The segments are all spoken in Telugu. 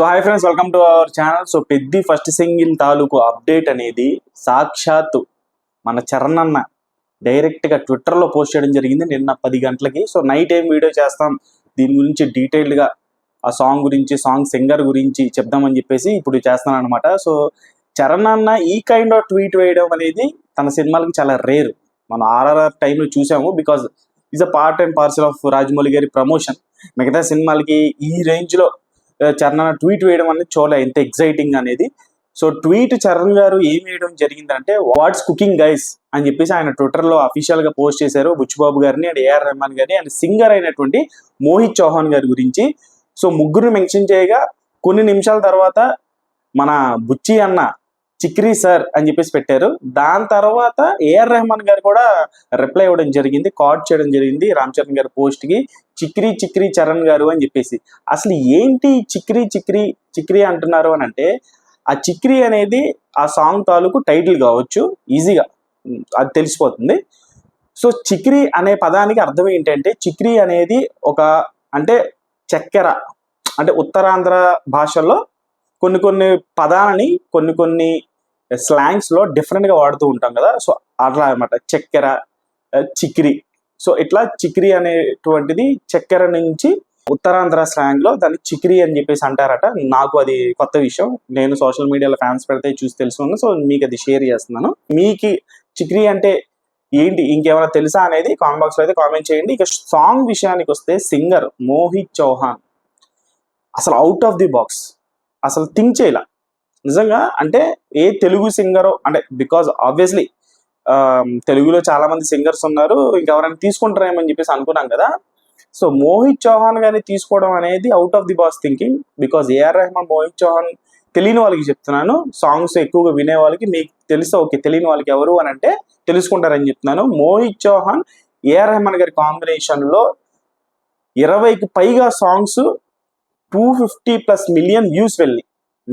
So hi friends welcome to our channel so Peddi first single తాలూకు అప్డేట్ అనేది సాక్షాత్ మన చరణ్ అన్న డైరెక్ట్గా ట్విట్టర్లో పోస్ట్ చేయడం జరిగింది నిన్న పది గంటలకి. సో నైట్ ఏం వీడియో చేస్తాం? దీని గురించి డీటెయిల్డ్గా ఆ సాంగ్ గురించి సాంగ్ సింగర్ గురించి చెప్దామని చెప్పేసి ఇప్పుడు చేస్తాను అనమాట సో చరణ్ అన్న ఈ కైండ్ ఆఫ్ ట్వీట్ వేయడం అనేది తన సినిమాలకి చాలా రేర్ మనం ఆర్ఆర్ఆర్ టైంలో చూసాము because is a part and parcel of Rajamouli గారి ప్రమోషన్ మిగతా సినిమాలకి ఈ రేంజ్లో చరణ్ ట్వీట్ వేయడం అనేది చూడలే ఎంత ఎగ్జైటింగ్ అనేది. సో ట్వీట్ చరణ్ గారు ఏం వేయడం జరిగిందంటే వాట్స్ కుకింగ్ గైస్ అని చెప్పేసి ఆయన ట్విట్టర్లో అఫీషియల్గా పోస్ట్ చేశారు బుచ్చిబాబు గారిని అండ్ ఏఆర్ రెహమాన్ గారిని. అండ్ సింగర్ అయినటువంటి మోహిత్ చౌహాన్ గారి గురించి. సో ముగ్గురు మెన్షన్ చేయగా కొన్ని నిమిషాల తర్వాత మన బుచ్చి అన్న చిక్రీ సార్ అని చెప్పేసి పెట్టారు. దాని తర్వాత ఏఆర్ రెహమాన్ గారు కూడా రిప్లై ఇవ్వడం జరిగింది కార్డ్ చేయడం జరిగింది రామ్ చరణ్ గారి పోస్ట్కి చిక్రీ చిక్రీ చరణ్ గారు అని చెప్పేసి. అసలు ఏంటి చిక్రీ చిక్రీ చిక్రీ అంటున్నారు అని అంటే ఆ చిక్రీ అనేది ఆ సాంగ్ తాలూకు టైటిల్ కావచ్చు ఈజీగా అది తెలిసిపోతుంది. సో చిక్రీ అనే పదానికి అర్థం ఏంటంటే చిక్రీ అనేది ఒక అంటే చక్కెర అంటే ఉత్తరాంధ్ర భాషలో కొన్ని కొన్ని పదాలని కొన్ని కొన్ని స్లాంగ్స్లో డిఫరెంట్గా వాడుతూ ఉంటాం కదా. సో అట్లా అనమాట చక్కెర ఆ, చిక్రీ సో ఇట్లా చిక్రీ అనేటువంటిది చక్కెర నుంచి ఉత్తరాంధ్ర స్లాంగ్లో దాన్ని చిక్రీ అని చెప్పేసి అంటారట. నాకు అది కొత్త విషయం. నేను సోషల్ మీడియాలో ఫ్యాన్స్ పెడితే చూసి తెలుసుకున్నాను. సో మీకు అది షేర్ చేస్తున్నాను. మీకు చిక్రీ అంటే ఏంటి? ఇంకేమైనా తెలుసా అనేది కామెంట్ బాక్స్లో అయితే కామెంట్ చేయండి. ఇక సాంగ్ విషయానికి వస్తే సింగర్ మోహిత్ చౌహాన్. అసలు అవుట్ ఆఫ్ ది బాక్స్ అసలు థింక్ చేయలే. నిజంగా అంటే ఏ తెలుగు సింగరో అంటే బికాజ్ ఆబ్వియస్లీ తెలుగులో చాలా మంది సింగర్స్ ఉన్నారు ఇంకెవరైనా తీసుకుంటారేమని చెప్పేసి అనుకున్నాం కదా. సో మోహిత్ చౌహాన్ గారిని తీసుకోవడం అనేది out of the box thinking because A R Rahman Mohit Chauhan తెలియని వాళ్ళకి చెప్తున్నాను. సాంగ్స్ ఎక్కువగా వినే వాళ్ళకి మీకు తెలిస్తే ఓకే తెలియని వాళ్ళకి ఎవరు అని అంటే తెలుసుకుంటారని చెప్తున్నాను. మోహిత్ చౌహాన్ ఏఆర్ రెహమాన్ గారి కాంబినేషన్లో ఇరవైకి పైగా songs two fifty plus million views వెళ్ళి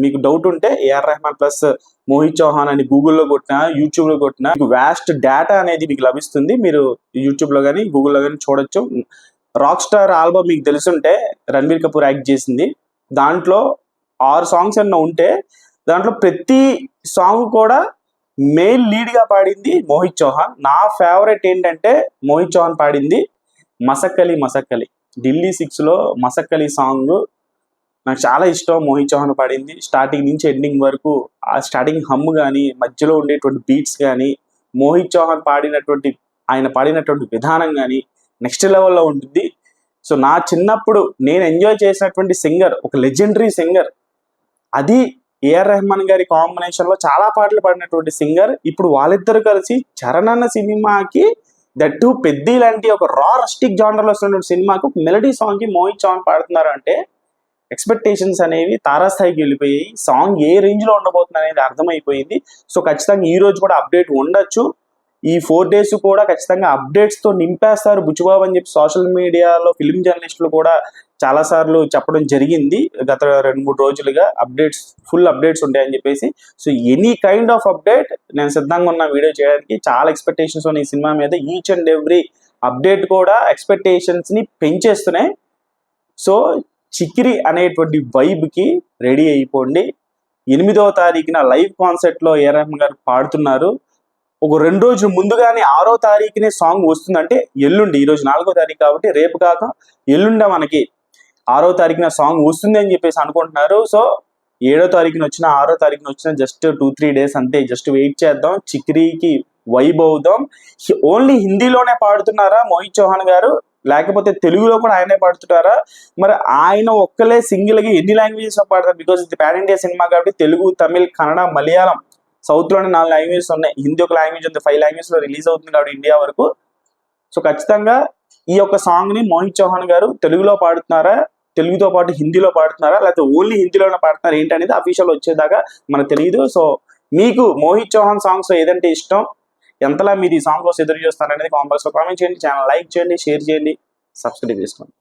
మీకు డౌట్ ఉంటే ఏఆర్ రెహమాన్ ప్లస్ మోహిత్ చౌహాన్ అని గూగుల్లో కొట్టినా యూట్యూబ్లో కొట్టినా మీకు వ్యాస్ట్ డేటా అనేది మీకు లభిస్తుంది. మీరు యూట్యూబ్లో కానీ గూగుల్లో కానీ చూడొచ్చు. రాక్ స్టార్ ఆల్బమ్ మీకు తెలుసుంటే రణబీర్ కపూర్ యాక్ట్ చేసింది. దాంట్లో ఆరు సాంగ్స్ అన్న ఉంటే దాంట్లో ప్రతి సాంగ్ కూడా మెయిన్ లీడ్గా పాడింది మోహిత్ చౌహాన్ నా ఫేవరెట్ ఏంటంటే మోహిత్ చౌహాన్ పాడింది మసక్కలి మసక్కలి. ఢిల్లీ సిక్స్లో మసక్కలి సాంగ్ నాకు చాలా ఇష్టం మోహిత్ చౌహాన్ పాడింది. స్టార్టింగ్ నుంచి ఎండింగ్ వరకు ఆ స్టార్టింగ్ హమ్ కానీ మధ్యలో ఉండేటువంటి బీట్స్ కానీ మోహిత్ చౌహాన్ పాడినటువంటి ఆయన పాడినటువంటి విధానం కానీ నెక్స్ట్ లెవెల్లో ఉంటుంది. సో నా చిన్నప్పుడు నేను ఎంజాయ్ చేసినటువంటి సింగర్ ఒక లెజెండరీ సింగర్ అది ఏఆర్ రెహమాన్ గారి కాంబినేషన్లో చాలా పాటలు పాడినటువంటి సింగర్ ఇప్పుడు వాళ్ళిద్దరు కలిసి చరణ్ అన్న సినిమాకి దట్టు పెద్ది లాంటి ఒక రా రస్టిక్ జానర్లో వస్తున్నటువంటి సినిమాకు మెలడీ సాంగ్కి మోహిత్ చౌహాన్ పాడుతున్నారు అంటే ఎక్స్పెక్టేషన్స్ అనేవి తారాస్థాయికి వెళ్ళిపోయాయి. సాంగ్ ఏ రేంజ్లో ఉండబోతుంది అనేది అర్థమైపోయింది. సో ఖచ్చితంగా ఈ రోజు కూడా అప్డేట్ ఉండొచ్చు. ఈ ఫోర్ డేస్ కూడా ఖచ్చితంగా అప్డేట్స్తో నింపేస్తారు బుచ్చిబాబు అని చెప్పి సోషల్ మీడియాలో ఫిలిం జర్నలిస్టులు కూడా చాలా సార్లు చెప్పడం జరిగింది. గత రెండు మూడు రోజులుగా అప్డేట్స్ ఫుల్ అప్డేట్స్ ఉంటాయని చెప్పేసి. So any kind of update నేను సిద్ధంగా ఉన్న వీడియో చేయడానికి చాలా ఎక్స్పెక్టేషన్స్ ఉన్నాయి ఈ సినిమా మీద. ఈచ్ అండ్ ఎవ్రీ అప్డేట్ కూడా ఎక్స్పెక్టేషన్స్ని పెంచేస్తున్నాయి. సో చిక్కిరి అనేటువంటి వైబ్కి రెడీ అయిపోండి. ఎనిమిదవ తారీఖున లైవ్ కాన్సర్ట్లో లో గారు పాడుతున్నారు. ఒక రెండు రోజులు ముందుగానే ఆరో తారీఖునే సాంగ్ వస్తుందంటే ఎల్లుండి ఈ రోజు నాలుగో తారీఖు కాబట్టి రేపు కాక ఎల్లుండ మనకి ఆరో తారీఖున సాంగ్ వస్తుంది అని చెప్పేసి అనుకుంటున్నారు. సో ఏడో తారీఖున వచ్చిన ఆరో తారీఖున వచ్చిన జస్ట్ టూ త్రీ డేస్ అంతే జస్ట్ వెయిట్ చేద్దాం చిక్రీకి వైబ్ అవుదాం. ఓన్లీ హిందీలోనే పాడుతున్నారా మోహిత్ చౌహాన్ గారు? లేకపోతే తెలుగులో కూడా ఆయనే పాడుతుంటారా? మరి ఆయన ఒక్కలే సింగిల్గా ఎన్ని లాంగ్వేజెస్లో పాడతారు? బికాస్ ఇది పాన్ ఇండియా సినిమా కాబట్టి తెలుగు తమిళ్ కన్నడ మలయాళం సౌత్లోనే నాలుగు లాంగ్వేజెస్ ఉన్నాయి. హిందీ ఒక లాంగ్వేజ్ ఉంది ఫైవ్ లాంగ్వేజ్లో రిలీజ్ అవుతుంది కాబట్టి ఇండియా వరకు. సో ఖచ్చితంగా ఈ యొక్క సాంగ్ని మోహిత్ చౌహాన్ గారు తెలుగులో పాడుతున్నారా? తెలుగుతో పాటు హిందీలో పాడుతున్నారా? లేకపోతే ఓన్లీ హిందీలోనే పాడుతున్నారా? ఏంటనేది అఫీషియల్ వచ్చేదాకా మనకు తెలియదు సో మీకు మోహిత్ చౌహాన్ సాంగ్స్ ఏదంటే ఇష్టం? ఎంతలా మీరు ఈ సాంగ్ కోసం ఎదురు చూస్తారనేది కామెంట్ బాక్స్లో కామెంట్ చేయండి. ఛానల్ లైక్ చేయండి షేర్ చేయండి సబ్స్క్రైబ్ చేసుకోండి.